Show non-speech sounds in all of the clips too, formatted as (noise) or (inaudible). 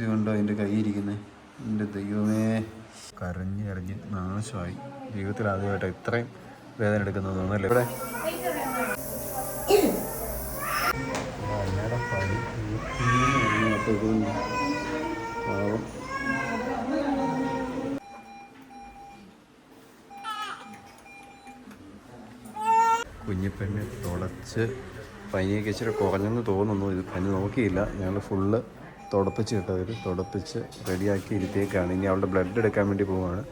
ഇത് എന്റെ കൈയിരിക്കുന്നത് എന്റെ ദൈവമേ. കരഞ്ഞ് കരഞ്ഞ് നാശമായി. ജീവിതത്തിൽ ആദ്യമായിട്ട് ഇത്രയും വേദന എടുക്കുന്നത് തോന്നല്ലേ ഇവിടെ. തുളച്ച് ഇതുകൊണ്ട് കുഞ്ഞിപ്പെണ്ണ് തുടച്ച് പനിയൊക്കെ ഇച്ചിരി കുറഞ്ഞെന്ന് തോന്നുന്നു. ഇത് പനി നോക്കിയില്ല. ഞങ്ങൾ ഫുള്ള് തുടപ്പിച്ച് കിട്ടവർ തുടപ്പിച്ച് റെഡിയാക്കി ഇരുത്തിയേക്കാണ്. ഇനി അവളുടെ ബ്ലഡ് എടുക്കാൻ വേണ്ടി പോവാണ്.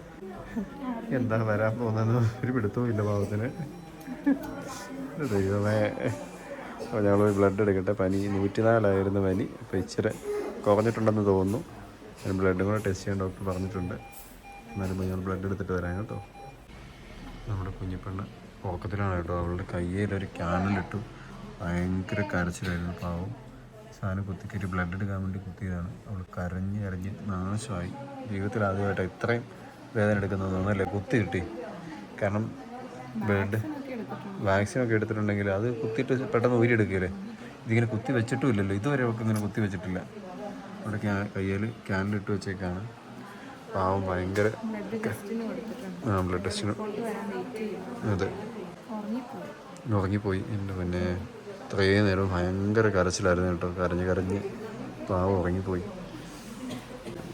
എന്താ വരാൻ പോകുന്നതെന്ന് ഒരു പിടുത്തവും ഇല്ല പാവത്തിന്. ദൈവമേ. അപ്പോൾ ഞങ്ങൾ ബ്ലഡ് എടുക്കട്ടെ. പനി നൂറ്റിനാലായിരുന്നു പനി. അപ്പോൾ ഇച്ചിരി കുറഞ്ഞിട്ടുണ്ടെന്ന് തോന്നുന്നു. ഞാൻ ബ്ലഡും കൂടെ ടെസ്റ്റ് ചെയ്യാൻ ഡോക്ടർ പറഞ്ഞിട്ടുണ്ട്. എന്നാലും ഞങ്ങൾ ബ്ലഡ് എടുത്തിട്ട് വരാം കേട്ടോ. നമ്മുടെ കുഞ്ഞിപ്പെണ്ണ് ഉറക്കത്തിലാണ് കേട്ടോ. അവളുടെ കയ്യിലൊരു ക്യാനലിട്ടു ഭയങ്കര കരച്ചിലായിരുന്നു പാവം. സാധനം കുത്തിക്കയറ്റി ബ്ലഡ് എടുക്കാൻ വേണ്ടി കുത്തിയതാണ്. അവൾ കരഞ്ഞ് കരഞ്ഞ് നാശമായി. ജീവിതത്തിൽ ആദ്യമായിട്ട് ഇത്രയും വേദന എടുക്കുന്നത് ഒന്നല്ലേ കുത്തി കിട്ടി. കാരണം ബ്ലഡ് വാക്സിൻ ഒക്കെ എടുത്തിട്ടുണ്ടെങ്കിൽ അത് കുത്തിയിട്ട് പെട്ടെന്ന് ഊരിയെടുക്കുകയല്ലേ? ഇതിങ്ങനെ കുത്തി വെച്ചിട്ടും ഇല്ലല്ലോ ഇതുവരെ അവൾക്ക് ഇങ്ങനെ കുത്തി വെച്ചിട്ടില്ല. അവിടെ ക്യാ കയ്യിൽ ക്യാനിലിട്ട് വെച്ചേക്കാണ്. പാവം ഭയങ്കര ആ ബ്ലഡ് ടെസ്റ്റിന് അതെ. ഉറങ്ങിപ്പോയി. എന്റെ പിന്നെ? ഇത്രയും നേരം ഭയങ്കര കരച്ചിലായിരുന്നു കേട്ടോ. കരഞ്ഞ് കരഞ്ഞ് പാവം ഉറങ്ങിപ്പോയി.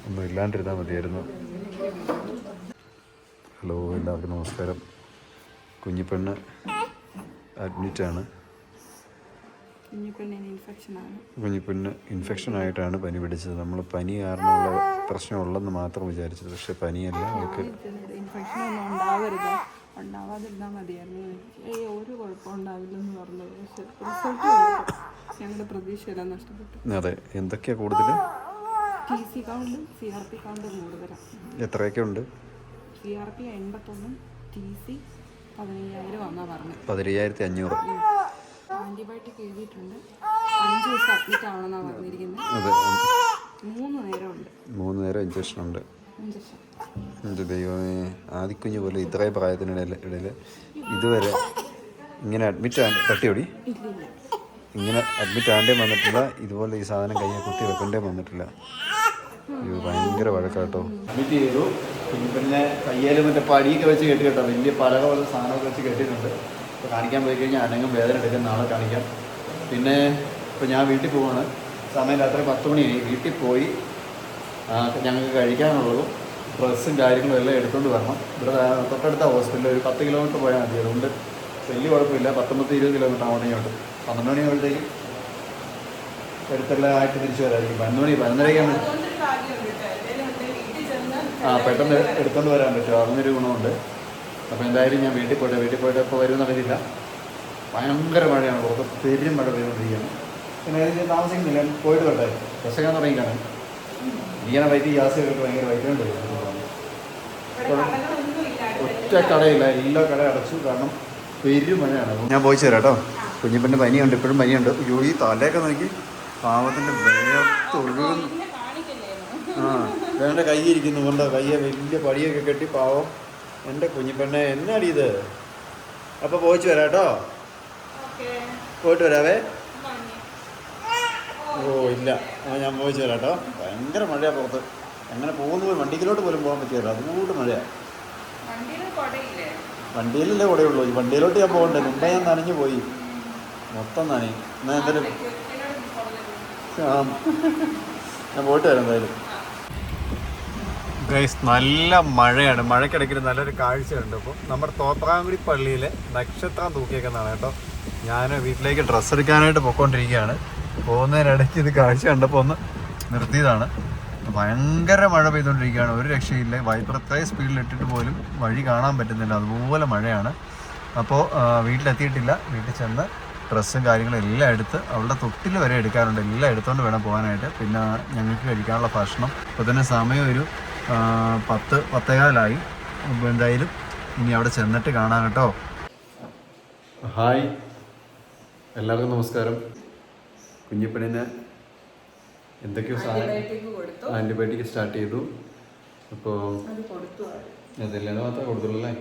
ഒന്നും ഇല്ലാണ്ടിരുന്നാൽ മതിയായിരുന്നു. ഹലോ എല്ലാവർക്കും നമസ്കാരം. കുഞ്ഞിപ്പെണ്ണ് അഡ്മിറ്റാണ്. കുഞ്ഞിപ്പെണ്ണ് ഇൻഫെക്ഷൻ ആയിട്ടാണ് പനി പിടിച്ചത്. നമ്മൾ പനി കാരണമുള്ള പ്രശ്നമുള്ളെന്ന് മാത്രം വിചാരിച്ചത്. പക്ഷെ പനിയല്ല അവൾക്ക് ഉണ്ടാവാതിരുന്നാൽ മതിയായിരുന്നു. ഏയ് ഒരു കുഴപ്പം ഉണ്ടാവില്ലെന്ന് പറഞ്ഞത് പക്ഷെ റിസൾട്ട് ഞങ്ങളുടെ പ്രതീക്ഷയെല്ലാം നഷ്ടപ്പെട്ടു. അതെ എന്തൊക്കെയാണ് കൂടുതൽ ടി സി കൗണ്ടും സി ആർ പി കൗണ്ടും കൂടുതലാണ് എത്രയൊക്കെ ഉണ്ട്? സി ആർ പി എൺപത്തൊന്നും ടി സി പതിനയ്യായിരം വന്നാ പറഞ്ഞത്. പതിനയ്യായിരത്തി അഞ്ഞൂറ് ആന്റിബയോട്ടിക് എഴുതിയിട്ടുണ്ട്. അഞ്ച് ദിവസം അഡ്മിറ്റ് ആവണമെന്നാണ് പറഞ്ഞിരിക്കുന്നത് അതെ മൂന്ന് നേരമുണ്ട്. മൂന്ന് നേരം ഇഞ്ചക്ഷൻ ഉണ്ട്. എന്റെ ദൈവമേ ആദിക്കുഞ്ഞ് പോലെ ഇത്രയും പ്രായത്തിനിടയിൽ ഇതുവരെ ഇങ്ങനെ അഡ്മിറ്റ് ആ തട്ടിയോടി? ഇങ്ങനെ അഡ്മിറ്റ് ആണ്ടേ വന്നിട്ടില്ല ഇതുപോലെ ഈ സാധനം കയ്യിൽ കുത്തി വെക്കണ്ടേ വന്നിട്ടില്ല. അയ്യോ ഭയങ്കര വഴക്കാട്ടോ. അഡ്മിറ്റ് ചെയ്തു. പിന്നെ കയ്യിൽ മറ്റേ പടിയൊക്കെ വെച്ച് കെട്ടി കേട്ടോ വലിയ പലക പോലെ സാധനമൊക്കെ വെച്ച് കെട്ടിയിട്ടുണ്ട്. അപ്പോൾ കാണിക്കാൻ പോയി കഴിഞ്ഞാൽ അനങ്ങും വേദന എടുക്കാൻ നാളെ കാണിക്കാം. പിന്നെ ഇപ്പോൾ ഞാൻ വീട്ടിൽ പോവാണ്. സമയം രാത്രി പത്ത് മണിയായി. വീട്ടിൽ പോയി ഞങ്ങൾക്ക് കഴിക്കാനുള്ളതും. ഡ്രസ്സും കാര്യങ്ങളും എല്ലാം എടുത്തുകൊണ്ട് വരണം. ഇവിടെ തൊട്ടടുത്ത ഹോസ്പിറ്റലിൽ ഒരു പത്ത് കിലോമീറ്റർ പോയാൽ മതി. അതുകൊണ്ട് വലിയ കുഴപ്പമില്ല. പത്തൊമ്പത് ഇരുപത് കിലോമീറ്റർ ഇങ്ങോട്ട് പന്ത്രണ്ട് മണി ആകുമ്പോഴത്തേക്കും അടുത്തെല്ലാം ആയിട്ട് തിരിച്ചു വരാമായിരിക്കും പതിനൊന്ന് മണി പതിനൊന്നരയ്ക്കാണ് ആ പെട്ടെന്ന് എടുത്തുകൊണ്ട് വരാൻ പറ്റും. അതിനൊരു ഗുണമുണ്ട്. അപ്പോൾ എന്തായാലും ഞാൻ വീട്ടിൽ പോയിട്ട് വീട്ടിൽ പോയിട്ട് ഇപ്പോൾ വരുമെന്ന് അറിയില്ല ഭയങ്കര മഴയാണ്. പുറത്ത് പെരും മഴ പെയ്തുകൊണ്ടിരിക്കുകയാണ്. പിന്നെ താമസിക്കുന്നില്ല. പോയിട്ട് വരട്ടെ. ബസ്സൊക്കെ തുടങ്ങിക്കാണ് ഇങ്ങനെ വൈദ്യുതി ഗ്യാസ് ഒക്കെ ഭയങ്കര വൈദ്യുണ്ട് ഒറ്റ കടയില്ല എല്ലാ കട അടച്ചു. കാരണം പെരും മഴയാണ്. ഞാൻ പോയി ചേരാട്ടോ. കേട്ടോ കുഞ്ഞിപ്പന്റെ പനിയുണ്ട് ഇപ്പോഴും പനിയുണ്ട്. അയ്യോ ഈ തലയൊക്കെ നോക്കി. പാവത്തിന്റെ വേർത്തൊഴുകുന്നു ആ വേണ്ട കൈ ഇരിക്കുന്നു കൊണ്ടോ കയ്യെ വലിയ പടിയൊക്കെ കെട്ടി പാവം. എന്റെ കുഞ്ഞിപ്പെണ്ണെ എന്നാടി ഇത്? അപ്പോൾ പോയിച്ചു വരാം കേട്ടോ പോയിട്ട് വരാവേ. ഓ ഇല്ല. ആ ഞാൻ പോയിച്ചു തരാം കേട്ടോ. ഭയങ്കര മഴയാണ് പുറത്ത്. അങ്ങനെ പോകുന്നു പോയി? വണ്ടിക്കിലോട്ട് പോലും പോകാൻ പറ്റിയല്ല അതുകൊണ്ട് മഴയാണ് വണ്ടിയിലല്ലേ കുടയുള്ളൂ. ഈ വണ്ടിയിലോട്ട് ഞാൻ പോകണ്ടേ? മുമ്പേ ഞാൻ നനഞ്ഞു പോയി. മൊത്തം നനഞ്ഞു. എന്നാൽ എന്തായാലും? ആ. ഞാൻ പോയിട്ട് വരാം എന്തായാലും. ഗൈസ് നല്ല മഴയാണ്. മഴയ്ക്കിടയ്ക്ക് നല്ലൊരു കാഴ്ചയുണ്ട്. അപ്പോൾ നമ്മുടെ തോപ്രാങ്കുടി പള്ളിയിലെ നക്ഷത്രം തൂക്കിയേക്കുന്നതാണ് കേട്ടോ. ഞാൻ വീട്ടിലേക്ക് ഡ്രസ്സ് എടുക്കാനായിട്ട് പൊയ്ക്കൊണ്ടിരിക്കുകയാണ്. പോകുന്നതിനിടയ്ക്ക് ഇത് കാഴ്ച കണ്ടപ്പോൾ ഒന്ന് നിർത്തിയതാണ്. ഭയങ്കര മഴ പെയ്തുകൊണ്ടിരിക്കുകയാണ്. ഒരു രക്ഷയില്ല. സ്പീഡിലിട്ടിട്ട് സ്പീഡിൽ ഇട്ടിട്ട് പോലും വഴി കാണാൻ പറ്റുന്നില്ല. അതുപോലെ മഴയാണ്. അപ്പോൾ വീട്ടിലെത്തിയിട്ടില്ല. വീട്ടിൽ ചെന്ന് ഡ്രസ്സും കാര്യങ്ങളും എല്ലാം എടുത്ത് അവളുടെ തൊട്ടിൽ വരെ എടുക്കാറുണ്ട്. എല്ലാം എടുത്തുകൊണ്ട് വേണം പോകാനായിട്ട്. പിന്നെ ഞങ്ങൾക്ക് കഴിക്കാനുള്ള ഭക്ഷണം. ഇപ്പോൾ തന്നെ സമയം ഒരു പത്ത് പത്തേകാലായി. എന്തായാലും ഇനി അവിടെ ചെന്നിട്ട് കാണാം കേട്ടോ. ഹായ്. എല്ലാവർക്കും നമസ്കാരം. കുഞ്ഞിപ്പണിന് എന്തൊക്കെയോ സാധനം ആന്റിബയോട്ടിക് സ്റ്റാർട്ട് ചെയ്തു. അപ്പോൾ അതെല്ലാം മാത്രമേ കൊടുത്തുള്ളൂ അല്ലേ?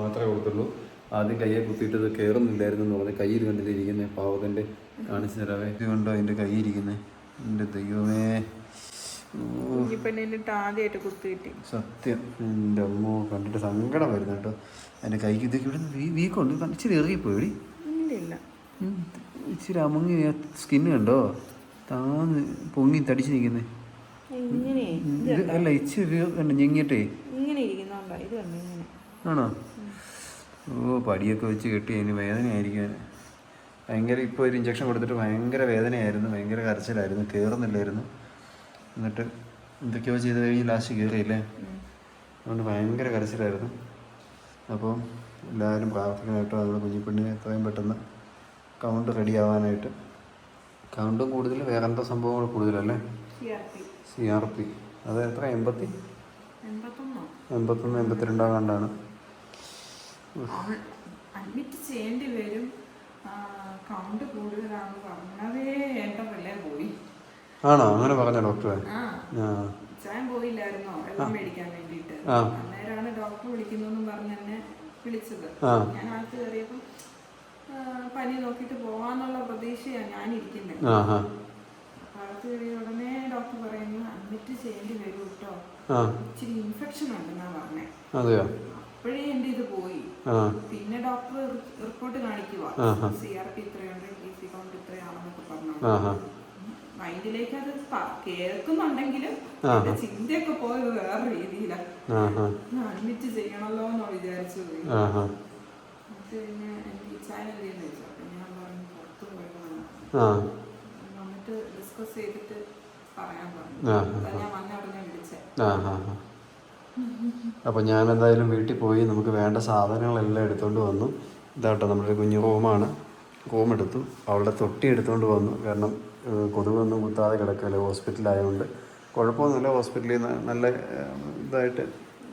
മാത്രമേ കൊടുത്തുള്ളൂ. ആദ്യം കയ്യെ കുത്തിയിട്ടത് കയറുന്നില്ലായിരുന്നു എന്ന് പറഞ്ഞ് കയ്യിൽ കണ്ടിട്ട് ഇരിക്കുന്നത് പാവത്തിന്റെ കാണിച്ചു തരാവേ ഇത് കണ്ടോ അതിന്റെ കൈ ഇരിക്കുന്നത് എന്റെ ദൈവമേ. സത്യം. എന്റെ അമ്മ കണ്ടിട്ട് സങ്കടം വരുന്നു കേട്ടോ. എന്റെ കൈക്ക് ഇതൊക്കെ ഇവിടെ വീക്കുണ്ട്. ഇച്ചിരി ഇറങ്ങിപ്പോയി. ഇല്ല ഇച്ചിരി അമങ്ങി സ്കിന്ന് കണ്ടോ? താന്ന് പൊങ്ങി തടിച്ചു നിൽക്കുന്നേ അല്ല ഇച്ചിരി ഒരു ഞെങ്ങിട്ടേ കണ്ടോ? ആണോ? ഓ പടിയൊക്കെ വെച്ച് കെട്ടി അതിന് വേദനയായിരിക്കും. ഭയങ്കര ഇപ്പോൾ ഒരു ഇഞ്ചക്ഷൻ കൊടുത്തിട്ട് ഭയങ്കര വേദനയായിരുന്നു. ഭയങ്കര കരച്ചിലായിരുന്നു. കയറുന്നില്ലായിരുന്നു എന്നിട്ട് എന്തൊക്കെയോ ചെയ്ത് കഴിഞ്ഞ് ലാസ്റ്റ് കയറിയില്ലേ അതുകൊണ്ട് ഭയങ്കര കരച്ചിലായിരുന്നു. അപ്പോൾ എല്ലാവരും പ്രാർത്ഥിക്കണം കേട്ടോ. നമ്മുടെ കുഞ്ഞിപ്പെണ്ണിനെ എത്രയും പെട്ടെന്ന് കൗണ്ട് റെഡി ആവാനായിട്ട്. കൗണ്ടും കൂടുതൽ വേറെ എന്താ സംഭവങ്ങൾ കൂടുതലല്ലേ? CRP. സി ആർ പി അത് എത്ര? എൺപത്തി? എൺപത്തൊന്നോ? എൺപത്തിരണ്ടാം കണ്ടാണ് അഡ്മിറ്റ് ചെയ്യേണ്ടി വരും. കൗണ്ട് കൂടുതലാണെന്ന് പറഞ്ഞതേ എന്റെ പിള്ളേ പോയി. ആണോ? അങ്ങനെ പറഞ്ഞ ഡോക്ടറെ? ആ. പോയില്ലായിരുന്നോ? വെള്ളം മേടിക്കാൻ വേണ്ടിയിട്ട്. അന്നേരമാണ് ഡോക്ടർ വിളിക്കുന്നു പറഞ്ഞ് എന്നെ വിളിച്ചത്. ഞാൻ അകത്ത് കയറിയപ്പോൾ ആ, പനി നോക്കിട്ട് പോവാന്നുള്ള പ്രതീക്ഷയാണ് ഞാൻ ഇരിക്കുന്നത് അകത്ത് കയറിയ ഉടനെ ഡോക്ടർ പറയുന്നു അഡ്മിറ്റ് ചെയ്യേണ്ടി വരും കേട്ടോ ഇച്ചിരി ഇൻഫെക്ഷൻ ഉണ്ടെന്നാ പറഞ്ഞേ. അപ്പോഴേ എന്റെ ഇത് പോയി. പിന്നെ ഡോക്ടർ റിപ്പോർട്ട് കാണിക്കുക. സി ആർ പി ഇത്രയുണ്ട് ടി സി കൗണ്ട് ഇത്രയാണെന്നൊക്കെ പറഞ്ഞു മൈൻഡിലേക്ക് അത് കേൾക്കുന്നുണ്ടെങ്കിലും. ചിന്തയൊക്കെ പോയത് വേറെ രീതിയിലാണ് അഡ്മിറ്റ് ചെയ്യണല്ലോ എന്ന് വിചാരിച്ചു ആ. അപ്പോൾ ഞാൻ എന്തായാലും വീട്ടിൽ പോയി നമുക്ക് വേണ്ട സാധനങ്ങളെല്ലാം എടുത്തുകൊണ്ട് വന്നു. ഇതാട്ടോ നമ്മുടെ കുഞ്ഞു റൂമാണ്. റൂം എടുത്തു. അവളുടെ തൊട്ടി എടുത്തുകൊണ്ട് വന്നു. കാരണം കൊതുകൊന്നും കുത്താതെ കിടക്കല്ലേ ഹോസ്പിറ്റലായതുകൊണ്ട് കുഴപ്പമൊന്നുമില്ല ഹോസ്പിറ്റലിൽ നിന്ന് നല്ല ഇതായിട്ട്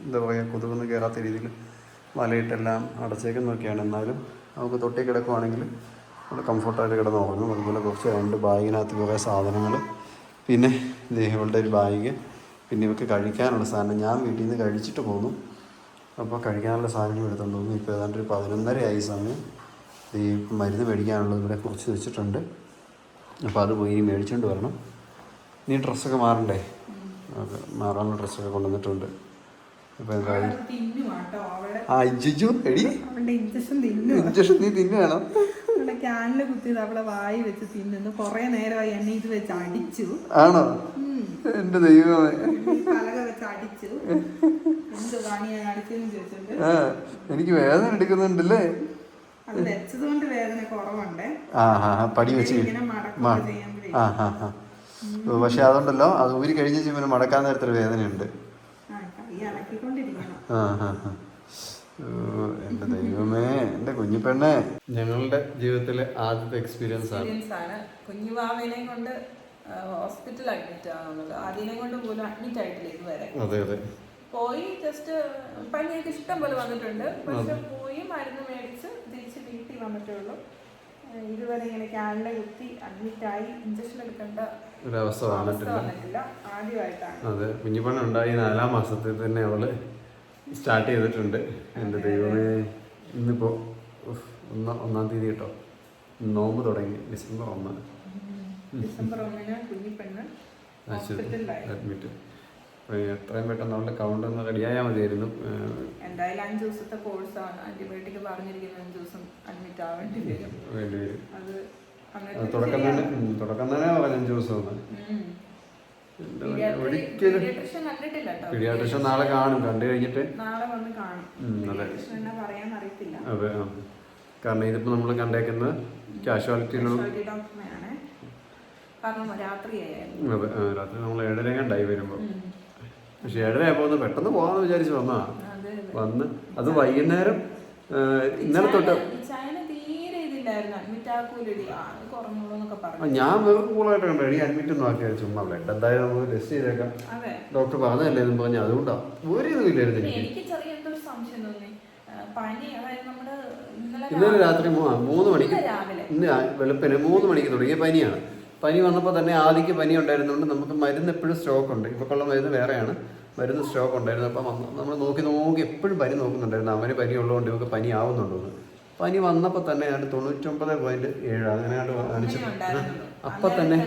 എന്താ പറയുക കൊതുകൊന്നും കയറാത്ത രീതിയിൽ വലയിട്ടെല്ലാം അടച്ചേക്കുന്നൊക്കെയാണ് എന്നാലും നമുക്ക് തൊട്ടി കിടക്കുവാണെങ്കിൽ നമ്മൾ കംഫർട്ടായിട്ട് കിടന്ന് ഉറങ്ങും. അതുപോലെ കുറച്ച് രണ്ട് ബാഗിനകത്ത് കുറേ സാധനങ്ങൾ. പിന്നെ ദേഹികളുടെ ഒരു ബാഗ്. പിന്നെ ഇവർക്ക് കഴിക്കാനുള്ള സാധനം. ഞാൻ വീട്ടിൽ നിന്ന് കഴിച്ചിട്ട് പോന്നു. അപ്പോൾ കഴിക്കാനുള്ള സാധനങ്ങൾ എടുത്തുകൊണ്ട് പോകുന്നു ഇപ്പോൾ ഏതാണ്ട് ഒരു പതിനൊന്നര ആയി സമയം. ഈ മരുന്ന് മേടിക്കാനുള്ളത് ഇവിടെ കുറച്ച് വെച്ചിട്ടുണ്ട്. അപ്പോൾ അത് പോയി മേടിച്ചുകൊണ്ട് വരണം. നീ ഡ്രസ്സൊക്കെ മാറണ്ടേ? മാറാനുള്ള ഡ്രസ്സൊക്കെ കൊണ്ടുവന്നിട്ടുണ്ട്. ആ എടി. ഇഞ്ചക്ഷൻ നീ തിന്നുകയാണോ കുത്തിയത് അവളെ വായി വെച്ച് തിന്നുന്നു. കുറെ നേരമായി എന്നെ ഇത് വെച്ച് അടിച്ചു. ആണോ? ഉം. എന്റെ ദൈവമേ. പലക വെച്ച് അടിച്ചു. എന്ത് പണി ഞാൻ അടിച്ചെന്ന് ചോദിച്ചിട്ടുണ്ട് എനിക്ക് വേദന എടുക്കുന്നുണ്ടല്ലേ? അത് വേദന കുറവുണ്ട്. പടി വെച്ച്. പക്ഷെ അതുണ്ടല്ലോ അത് ഊരി കഴിഞ്ഞ പിന്നെ മടക്കാൻ നേരത്തെ വേദനയുണ്ട്. ആ ദൈവമേ എന്റെ ആ ആ ആ. ഓ, എന്റെ ദൈവമേ എന്റെ കുഞ്ഞിപ്പെണ്ണെ. ഞങ്ങളുടെ ജീവിതത്തിലെ ആദ്യത്തെ എക്സ്പീരിയൻസ് ആണ്. ആണ്. കൊണ്ട് ഹോസ്പിറ്റലിൽ അഡ്മിറ്റ് ആവുന്നത്. അതിനെ കൊണ്ട് പോലും അഡ്മിറ്റ് ആയിട്ടില്ല ഇതുവരെ. അതെ അതെ. പോയി ജസ്റ്റ് പനിയൊക്കെ ഇഷ്ടം പോലെ വന്നിട്ടുണ്ട്. പക്ഷെ പോയി മരുന്ന് മേടിച്ച് തിരിച്ച് വീട്ടിൽ വന്നിട്ടേ ഉള്ളൂ. ഇതുവരെ ഇങ്ങനെ ക്യാനിലെ കുത്തി അഡ്മിറ്റ് ആയി ഇഞ്ചക്ഷൻ എടുക്കേണ്ട ഒരവസ്ഥ വന്നിട്ടില്ല. ആദ്യമായിട്ടാണ്. അതെ. കുഞ്ഞിപ്പെണ്ണ ഉണ്ടായി നാലാം മാസത്തിൽ തന്നെ അവൾ സ്റ്റാർട്ട് ചെയ്തിട്ടുണ്ട്. എന്റെ ദൈവമേ. ഇന്നിപ്പോൾ ഒന്നാം ഒന്നാം തീയതി കേട്ടോ. നോമ്പ് തുടങ്ങി. ഡിസംബർ ഒന്ന്. ഡിസംബർ ഒന്നിന് കുഞ്ഞിപ്പെണ്ണ് അഡ്മിറ്റ് എത്രയും പെട്ടെന്ന് അവളുടെ കൗണ്ട് ഒന്ന് റെഡിയായാൽ മതിയായിരുന്നു. എന്തായാലും അഞ്ച് ദിവസത്തെ കോഴ്സാണ് ആന്റിബയോട്ടിക് പറഞ്ഞിരിക്കുന്ന അഞ്ച് ദിവസം അഡ്മിറ്റ് ആവേണ്ടി വരും. വേണ്ടി വരും. അത് തുടക്കം തന്നെ തുടക്കം തന്നെ പതിനഞ്ച് ഒരിക്കലും പീഡിയാട്രിഷൻ നാളെ കാണും കണ്ടു കഴിഞ്ഞിട്ട് നാളെ വന്ന് കാണും. അതെ. പറയാൻ അറിയത്തില്ല. അതെ കാരണം ഇതിപ്പോ നമ്മൾ കണ്ടേക്കുന്നത് കാഷ്വാലിറ്റിയിലുള്ള രാത്രി നമ്മൾ ഏഴര കണ്ടായി വരുമ്പോൾ പക്ഷെ ഏഴര ആയപ്പോൾ ഒന്ന് പെട്ടെന്ന് പോകാമെന്ന് വിചാരിച്ച് വന്നാ. വന്ന്. അത് വൈകുന്നേരം ഇന്നലെ തൊട്ട് ഞാൻ വെറും കൂളായിട്ട് കണ്ടു. എടി അഡ്മിറ്റ് ഒന്നും ആക്കിയാൽ ചുമ്മാ ബ്ലഡ് എന്തായാലും നമുക്ക് ടെസ്റ്റ് ചെയ്തേക്കാം. ഡോക്ടർ പറഞ്ഞതല്ലേ എന്ന് പറഞ്ഞു. അതുകൊണ്ടാ. ഒരു ഇതും ഇല്ലായിരുന്നു എനിക്ക്. ഇന്നലെ രാത്രി മൂന്ന് മണിക്ക് ഇന്ന് വെളുപ്പിന് മൂന്ന് മണിക്ക് തുടങ്ങിയ പനിയാണ്. പനി വന്നപ്പോൾ തന്നെ ആദിക്ക് പനി ഉണ്ടായിരുന്നുകൊണ്ട് നമുക്ക് മരുന്ന് എപ്പോഴും സ്റ്റോക്ക് ഉണ്ട്. ഇപ്പോഴുള്ള മരുന്ന് വേറെയാണ്. മരുന്ന് സ്റ്റോക്ക് ഉണ്ടായിരുന്നു. അപ്പം നമ്മൾ നോക്കി നോക്കി എപ്പോഴും പനി നോക്കുന്നുണ്ടായിരുന്നു. അവന് പനി ഉള്ളതുകൊണ്ട് ഇവർക്ക് പനി ആവുന്നുണ്ടെന്ന് പനി വന്നപ്പോൾ തന്നെ ഞാൻ തൊണ്ണൂറ്റൊമ്പത് പോയിന്റ് ഏഴ് അങ്ങനെയാണ്ട് കാണിച്ചു അപ്പം തന്നെ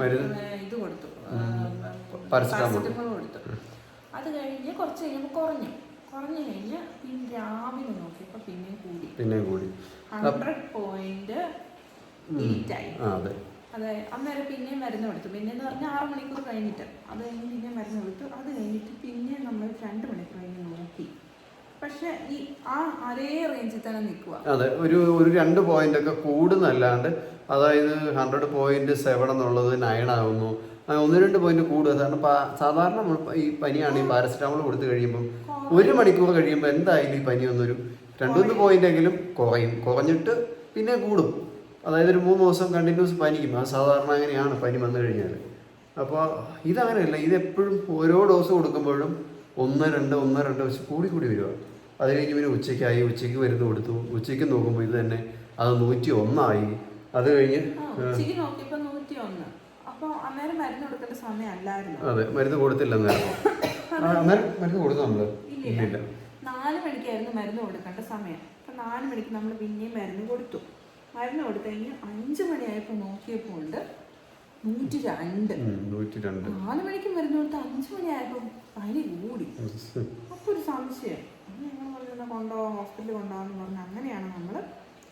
മരുന്ന് പാരസെറ്റമോൾ അത് കഴിഞ്ഞ് കുറച്ച് കഴിഞ്ഞപ്പോൾ കുറഞ്ഞു. കുറഞ്ഞു കഴിഞ്ഞ് പിന്നെ രാവിലെ നോക്കിയപ്പോൾ പിന്നെ കൂടി. പിന്നെ കൂടി. ഹൺഡ്രഡ് പോയിന്റ് അതെ. അതെ അന്നേരം പിന്നെയും മരുന്ന് കൊടുത്തു. പിന്നെ എന്ന് പറഞ്ഞാൽ ആറ് മണിക്കൂർ കഴിഞ്ഞിട്ട്. അത് കഴിഞ്ഞ് പിന്നെ മരുന്ന് കൊടുത്തു. അത് കഴിഞ്ഞിട്ട് പിന്നെ നമ്മൾ രണ്ട് മണിക്കൂർ കഴിഞ്ഞ് നോക്കി. പക്ഷെ ഈ ആ അതേ റേഞ്ചിൽ തന്നെ നിൽക്കുക അതെ ഒരു ഒരു രണ്ട് പോയിന്റ് ഒക്കെ കൂടുന്നല്ലാണ്ട് അതായത് ഹൺഡ്രഡ് പോയിന്റ് സെവൻ എന്നുള്ളത് നയൻ ആകുന്നു ആ, ഒന്ന് രണ്ട് പോയിന്റ് കൂടുക. കാരണം സാധാരണ നമ്മൾ ഈ പനിയാണ് ഈ പാരസെറ്റാമോൾ കൊടുത്തു കഴിയുമ്പോൾ ഒരു മണിക്കൂർ കഴിയുമ്പോൾ എന്തായാലും ഈ പനി ഒന്നൊരു രണ്ടുമൂന്ന് പോയിന്റ് എങ്കിലും കുറയും. കുറഞ്ഞിട്ട് പിന്നെ കൂടും. അതായത് ഒരു മൂന്ന് ദിവസം കണ്ടിന്യൂസ് പനിക്കും. അത് സാധാരണ അങ്ങനെയാണ് പനി വന്നു കഴിഞ്ഞാൽ അപ്പോൾ ഇതങ്ങനെയല്ല ഇതെപ്പോഴും ഓരോ ഡോസ് കൊടുക്കുമ്പോഴും ഒന്ന് രണ്ട് ഒന്ന് രണ്ട് വെച്ച് കൂടി കൂടി വരിക. അത് കഴിഞ്ഞ് പിന്നെ ഉച്ചയ്ക്കായി ഉച്ചയ്ക്ക് മരുന്ന് കൊടുത്തു. ഉച്ചയ്ക്ക് നോക്കുമ്പോൾ ഇത് തന്നെ അത് നൂറ്റി ഒന്നായി. അത് കഴിഞ്ഞ് അതെ മരുന്ന് കൊടുത്തില്ല അന്നേരം. (laughs) ആ, അന്നേരം മരുന്ന് കൊടുത്തു നമ്മൾ ഇല്ലില്ല ഇല്ലില്ല. നാല് മണിക്കായിരുന്നു മരുന്ന് കൊടുക്കേണ്ട സമയം. അപ്പൊ നാല് മണിക്ക് നമ്മൾ പിന്നെയും മരുന്ന് കൊടുത്തു. മരുന്ന് കൊടുത്തു കഴിഞ്ഞ് അഞ്ച് മണിയായപ്പോൾ നോക്കിയപ്പോൾ ഉണ്ട്. നൂറ്റി രണ്ട് നൂറ്റി രണ്ട് നാല് മണിക്ക് മരുന്ന് കൊടുത്ത് അഞ്ച് മണിയായപ്പോൾ പനി കൂടി. അപ്പോൾ ഒരു സംശയം. ഞങ്ങൾ പറഞ്ഞാൽ കൊണ്ടുപോകാം ഹോസ്പിറ്റലിൽ കൊണ്ടുപോകാന്ന് പറഞ്ഞ് അങ്ങനെയാണ് നമ്മൾ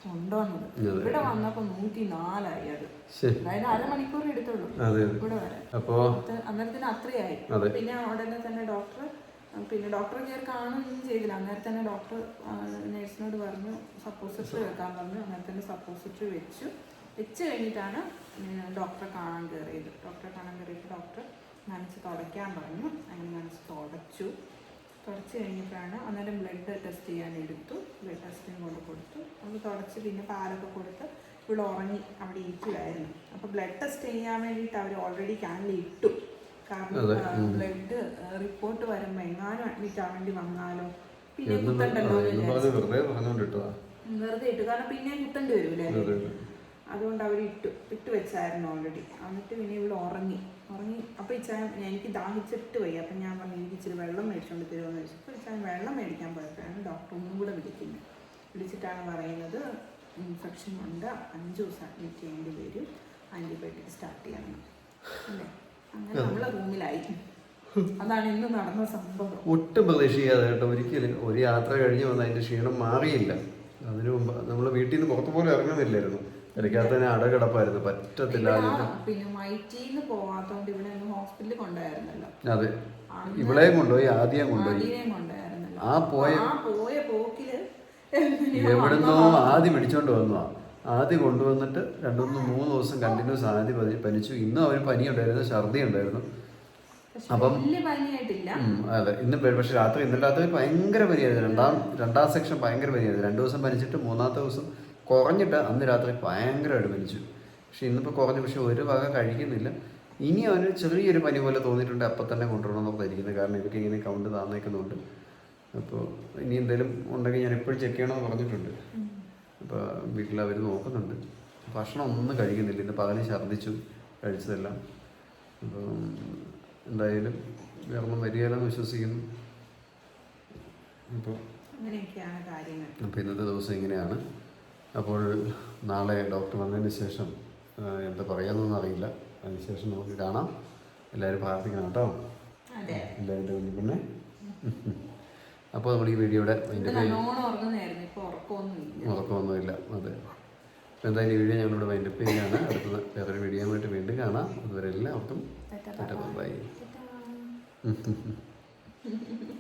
കൊണ്ടുവന്നത്. ഇവിടെ വന്നപ്പോ നൂറ്റി നാലായി അത് അതായത് അരമണിക്കൂർ എടുത്തുള്ളൂ. ഇവിടെ വരെ. അപ്പോൾ അത് അന്നേരത്തിന് അത്രയായി. അതെ. പിന്നെ ഉടനെ തന്നെ ഡോക്ടർ പിന്നെ ഡോക്ടറെ കയറി കാണുകയൊന്നും ചെയ്തില്ല. അന്നേരം തന്നെ ഡോക്ടർ നേഴ്സിനോട് പറഞ്ഞു സപ്പോസിറ്ററി വെക്കാൻ പറഞ്ഞു. അങ്ങനെ തന്നെ സപ്പോസിറ്ററി വെച്ചു. വെച്ച് കഴിഞ്ഞിട്ടാണ് ഡോക്ടറെ കാണാൻ കയറിയത്. ഡോക്ടറെ കാണാൻ കയറിയിട്ട് ഡോക്ടർ നനച്ച് തുടയ്ക്കാൻ പറഞ്ഞു. അങ്ങനെ നനച്ച് തുടച്ചു. തുടച്ച് കഴിഞ്ഞിട്ടാണ് അന്നേരം ബ്ലഡ് ടെസ്റ്റ് ചെയ്യാൻ എടുത്തു. ബ്ലഡ് ടെസ്റ്റിന് കൊണ്ട് കൊടുത്തു. അത് തുടച്ച് പിന്നെ പാലൊക്കെ കൊടുത്ത് ഇവിടെ ഉറങ്ങി അവിടെ ഇരിക്കുമായിരുന്നു അപ്പോൾ ബ്ലഡ് ടെസ്റ്റ് ചെയ്യാൻ വേണ്ടിയിട്ട് അവർ ഓൾറെഡി ക്യാനിൽ ഇട്ടു. കാരണം ബ്ലഡ് റിപ്പോർട്ട് വരുമ്പോ എങ്ങാനും അഡ്മിറ്റ് ആവേണ്ടി വന്നാലോ? പിന്നെ കുത്തണ്ടല്ലോ വെറുതെ ഇട്ടു. കാരണം പിന്നെ കുത്തേണ്ടി വരൂലേ? അതെ അതെ അതുകൊണ്ട് അവർ ഇട്ടു. ഇട്ട് വെച്ചായിരുന്നു ഓൾറെഡി എന്നിട്ട് പിന്നെ ഇവിടെ ഉറങ്ങി. ഉറങ്ങി. അപ്പോൾ ഇച്ചാൻ എനിക്ക് ദാഹിച്ചിട്ട് പോയി അപ്പം ഞാൻ പറഞ്ഞു എനിക്ക് ഇച്ചിരി വെള്ളം മേടിച്ചുകൊണ്ട് തരുമെന്ന് ചോദിച്ചു. അപ്പോൾ ഇച്ചാൻ വെള്ളം മേടിക്കാൻ പോയപ്പോഴാണ് ഡോക്ടർ ഒന്നും കൂടെ വിളിക്കുന്നത്. വിളിച്ചിട്ടാണ് പറയുന്നത് ഇൻഫെക്ഷൻ ഉണ്ട്. അഞ്ച് ദിവസം അഡ്മിറ്റ് ചെയ്യേണ്ടി വരും. ആന്റിബയോട്ടിക് സ്റ്റാർട്ട് ചെയ്യണം. അല്ലേ? അങ്ങനെ നമ്മളെ റൂമിലായി. അതാണ് ഇന്ന് നടന്ന സംഭവം. ഒട്ടും പ്രതീക്ഷിക്കാതെ കേട്ടോ ഒരിക്കലും. ഒരു യാത്ര കഴിഞ്ഞ് വന്ന അതിന്റെ ക്ഷീണം മാറിയില്ല. അതിനു മുമ്പ് നമ്മൾ വീട്ടിൽ നിന്ന് പുറത്തു പോലും ഇറങ്ങുന്നില്ലായിരുന്നു. ഇടയ്ക്കകത്ത് തന്നെ അടകിടപ്പായിരുന്നു പറ്റത്തില്ല. അതെ പിന്നെ മൈറ്റിന്ന് പോവാത്തോണ്ട് ഇവിടെ ഹോസ്പിറ്റലിൽ കൊണ്ടുപോയായിരുന്നല്ലോ. അതെ. കൊണ്ടുപോയി ആദ്യം കൊണ്ടുപോയി. ആ പോയ ആ പോയ പോക്കിൽ എവിടുന്നോ ആദ്യം പിടിച്ചോണ്ട് വന്നതാ. ആദ്യം കൊണ്ടുവന്നിട്ട് രണ്ടുമൂന്ന് മൂന്ന് ദിവസം കണ്ടിന്യൂസ് ആദ്യം പതി പനിച്ചു. ഇന്നും അവന് പനി ഉണ്ടായിരുന്നു ഛർദി ഉണ്ടായിരുന്നു അപ്പം അതെ. ഇന്ന് പക്ഷെ രാത്രി ഇന്നലെ രാത്രി ഭയങ്കര പനിയായിരുന്നു. രണ്ടാം രണ്ടാം സെക്ഷൻ ഭയങ്കര പനിയായിരുന്നു. രണ്ടു ദിവസം പനിച്ചിട്ട് മൂന്നാമത്തെ ദിവസം കുറഞ്ഞിട്ട് അന്ന് രാത്രി ഭയങ്കരമായിട്ട് പനിച്ചു. പക്ഷെ ഇന്നിപ്പോൾ കുറഞ്ഞു. പക്ഷെ ഒരു വക കഴിക്കുന്നില്ല. ഇനി അവന് ചെറിയൊരു പനി പോലെ തോന്നിയിട്ടുണ്ട്. അപ്പം തന്നെ കൊണ്ടുവരണം ഇരിക്കുന്നത്. കാരണം ഇവർക്ക് ഇങ്ങനെ കൗണ്ട് താന്നേക്കുന്നുണ്ട്. അപ്പോൾ ഇനി എന്തെങ്കിലും ഉണ്ടെങ്കിൽ ഞാൻ എപ്പോഴും ചെക്ക് ചെയ്യണമെന്ന് പറഞ്ഞിട്ടുണ്ട്. അപ്പോൾ വീട്ടിൽ അവർ നോക്കുന്നുണ്ട്. ഭക്ഷണം ഒന്നും കഴിക്കുന്നില്ല. ഇന്ന് പകലും ഛർദ്ദിച്ചു കഴിച്ചതെല്ലാം. അപ്പം എന്തായാലും വേറൊന്നും വരികയില്ലെന്ന് വിശ്വസിക്കുന്നു. അപ്പോൾ അപ്പോൾ ഇന്നത്തെ ദിവസം ഇങ്ങനെയാണ്. അപ്പോൾ നാളെ ഡോക്ടർ വന്നതിന് ശേഷം എന്താ പറയാമെന്നൊന്നും അറിയില്ല. അതിന് ശേഷം നമുക്ക് കാണാം. എല്ലാവരും പ്രാർത്ഥിക്കണം കേട്ടോ. എല്ലാവരും പിന്നെ അപ്പോൾ നമ്മൾ ഈ വീഡിയോയുടെ ഉറക്കമൊന്നുമില്ല. അതെ. അപ്പോൾ എന്തായാലും ഈ വീഡിയോ ഞങ്ങളിവിടെ വൈൻഡപ്പ് ചെയ്യുകയാണ്. അടുത്ത വേറൊരു വീഡിയോ ആയിട്ട് വീണ്ടും കാണാം. അതുവരെ എല്ലാവർക്കും ബൈ. (laughs)